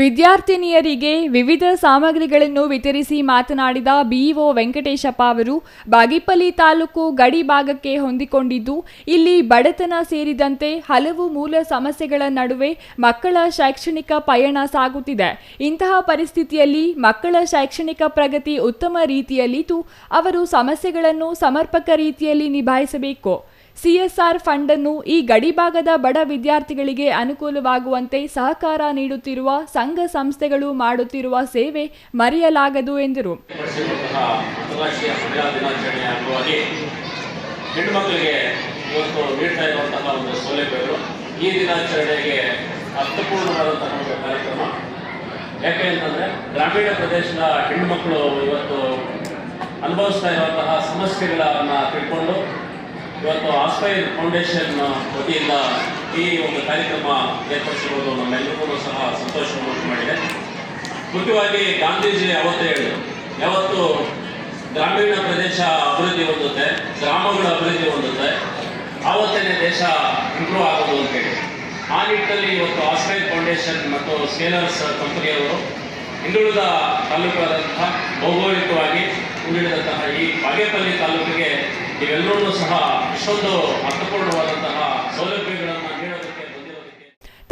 ವಿದ್ಯಾರ್ಥಿನಿಯರಿಗೆ ವಿವಿಧ ಸಾಮಗ್ರಿಗಳನ್ನು ವಿತರಿಸಿ ಮಾತನಾಡಿದ ಬಿಇಒ ವೆಂಕಟೇಶಪ್ಪ ಅವರು, ಬಾಗಿಪಲ್ಲಿ ತಾಲೂಕು ಗಡಿ ಭಾಗಕ್ಕೆ ಹೊಂದಿಕೊಂಡಿದ್ದು, ಇಲ್ಲಿ ಬಡತನ ಸೇರಿದಂತೆ ಹಲವು ಮೂಲ ಸಮಸ್ಯೆಗಳ ನಡುವೆ ಮಕ್ಕಳ ಶೈಕ್ಷಣಿಕ ಪಯಣ ಸಾಗುತ್ತಿದೆ. ಇಂತಹ ಪರಿಸ್ಥಿತಿಯಲ್ಲಿ ಮಕ್ಕಳ ಶೈಕ್ಷಣಿಕ ಪ್ರಗತಿ ಉತ್ತಮ ರೀತಿಯಲ್ಲಿದ್ದು, ಅವರು ಸಮಸ್ಯೆಗಳನ್ನು ಸಮರ್ಪಕ ರೀತಿಯಲ್ಲಿ ನಿಭಾಯಿಸಬೇಕು. ಸಿಎಸ್ಆರ್ ಫಂಡ್ ಅನ್ನು ಈ ಗಡಿಭಾಗದ ಬಡ ವಿದ್ಯಾರ್ಥಿಗಳಿಗೆ ಅನುಕೂಲವಾಗುವಂತೆ ಸಹಕಾರ ನೀಡುತ್ತಿರುವ ಸಂಘ ಸಂಸ್ಥೆಗಳು ಮಾಡುತ್ತಿರುವ ಸೇವೆ ಮರೆಯಲಾಗದು ಎಂದರು. ಈ ದಿನಾಚರಣೆಗೆ ಅರ್ಥಪೂರ್ಣವಾದಂತಹ ಒಂದು ಕಾರ್ಯಕ್ರಮ. ಯಾಕೆ ಅಂತಂದರೆ ಗ್ರಾಮೀಣ ಪ್ರದೇಶದ ಹೆಣ್ಣುಮಕ್ಕಳು ಇವತ್ತು ಅನುಭವಿಸ್ತಾ ಇರುವಂತಹ ಸಮಸ್ಯೆಗಳನ್ನು ತಿಳ್ಕೊಂಡು ಇವತ್ತು ಆಸ್ಪೈರ್ ಫೌಂಡೇಶನ್ ವತಿಯಿಂದ ಈ ಒಂದು ಕಾರ್ಯಕ್ರಮ ಏರ್ಪಡಿಸಿರುವುದು ನಮ್ಮೆಲ್ಲರಿಗೂ ಸಹ ಸಂತೋಷವನ್ನು ಉಂಟು ಮಾಡಿದೆ ಮುಖ್ಯವಾಗಿ ಗಾಂಧೀಜಿ ಅವತ್ತು ಹೇಳಿದರು. ಯಾವತ್ತು ಗ್ರಾಮೀಣ ಪ್ರದೇಶ ಅಭಿವೃದ್ಧಿ ಹೊಂದುತ್ತೆ, ಗ್ರಾಮಗಳ ಅಭಿವೃದ್ಧಿ ಹೊಂದುತ್ತೆ ಆವತ್ತೇ ದೇಶ ಇಂಪ್ರೂವ್ ಆಗೋದು ಅಂತ ಹೇಳಿ. ಆ ನಿಟ್ಟಿನಲ್ಲಿ ಇವತ್ತು ಆಸ್ಪೈರ್ ಫೌಂಡೇಶನ್ ಮತ್ತು ಸ್ಕೇಲರ್ಸ್ ಕಂಪನಿಯವರು ಹಿಂದುಳಿದ ತಾಲೂಕಾದಂತಹ ಹಿಂದುಳಿದಂತಹ ಈ ಬಾಗೇಪಲ್ಲಿ ತಾಲೂಕಿಗೆ ನೀವೆಲ್ಲರೂ ಸಹ ಇಷ್ಟೊಂದು ಅರ್ಥಪೂರ್ಣವಾದಂತಹ ಸೌಲಭ್ಯಗಳನ್ನು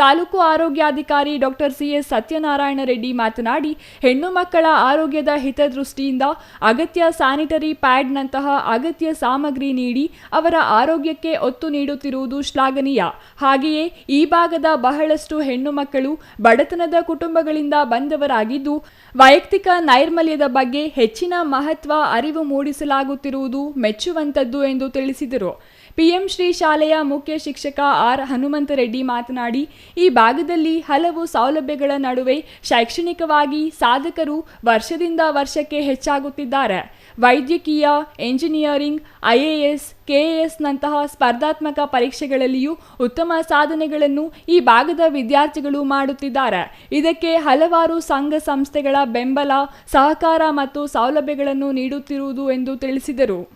ತಾಲೂಕು ಆರೋಗ್ಯಾಧಿಕಾರಿ ಡಾಕ್ಟರ್ ಸಿಎಸ್ ಸತ್ಯನಾರಾಯಣ ರೆಡ್ಡಿ ಮಾತನಾಡಿ, ಹೆಣ್ಣು ಮಕ್ಕಳ ಆರೋಗ್ಯದ ಹಿತದೃಷ್ಟಿಯಿಂದ ಅಗತ್ಯ ಸ್ಯಾನಿಟರಿ ಪ್ಯಾಡ್ನಂತಹ ಅಗತ್ಯ ಸಾಮಗ್ರಿ ನೀಡಿ ಅವರ ಆರೋಗ್ಯಕ್ಕೆ ಒತ್ತು ನೀಡುತ್ತಿರುವುದು ಶ್ಲಾಘನೀಯ. ಹಾಗೆಯೇ ಈ ಭಾಗದ ಬಹಳಷ್ಟು ಹೆಣ್ಣು ಮಕ್ಕಳು ಬಡತನದ ಕುಟುಂಬಗಳಿಂದ ಬಂದವರಾಗಿದ್ದು, ವೈಯಕ್ತಿಕ ನೈರ್ಮಲ್ಯದ ಬಗ್ಗೆ ಹೆಚ್ಚಿನ ಮಹತ್ವ, ಅರಿವು ಮೂಡಿಸಲಾಗುತ್ತಿರುವುದು ಮೆಚ್ಚುವಂತದ್ದು ಎಂದು ತಿಳಿಸಿದರು. ಪಿಎಂ ಶ್ರೀ ಶಾಲೆಯ ಮುಖ್ಯ ಶಿಕ್ಷಕ ಆರ್ ಹನುಮಂತರೆಡ್ಡಿ ಮಾತನಾಡಿ, ಈ ಭಾಗದಲ್ಲಿ ಹಲವು ಸೌಲಭ್ಯಗಳ ನಡುವೆ ಶೈಕ್ಷಣಿಕವಾಗಿ ಸಾಧಕರು ವರ್ಷದಿಂದ ವರ್ಷಕ್ಕೆ ಹೆಚ್ಚಾಗುತ್ತಿದ್ದಾರೆ. ವೈದ್ಯಕೀಯ, ಎಂಜಿನಿಯರಿಂಗ್ ಐಎಎಸ್ ಕೆಎಎಸ್ನಂತಹ ಸ್ಪರ್ಧಾತ್ಮಕ ಪರೀಕ್ಷೆಗಳಲ್ಲಿಯೂ ಉತ್ತಮ ಸಾಧನೆಗಳನ್ನು ಈ ಭಾಗದ ವಿದ್ಯಾರ್ಥಿಗಳು ಮಾಡುತ್ತಿದ್ದಾರೆ. ಇದಕ್ಕೆ ಹಲವಾರು ಸಂಘ ಸಂಸ್ಥೆಗಳ ಬೆಂಬಲ, ಸಹಕಾರ ಮತ್ತು ಸೌಲಭ್ಯಗಳನ್ನು ನೀಡುತ್ತಿರುವುದು ಎಂದು ತಿಳಿಸಿದರು.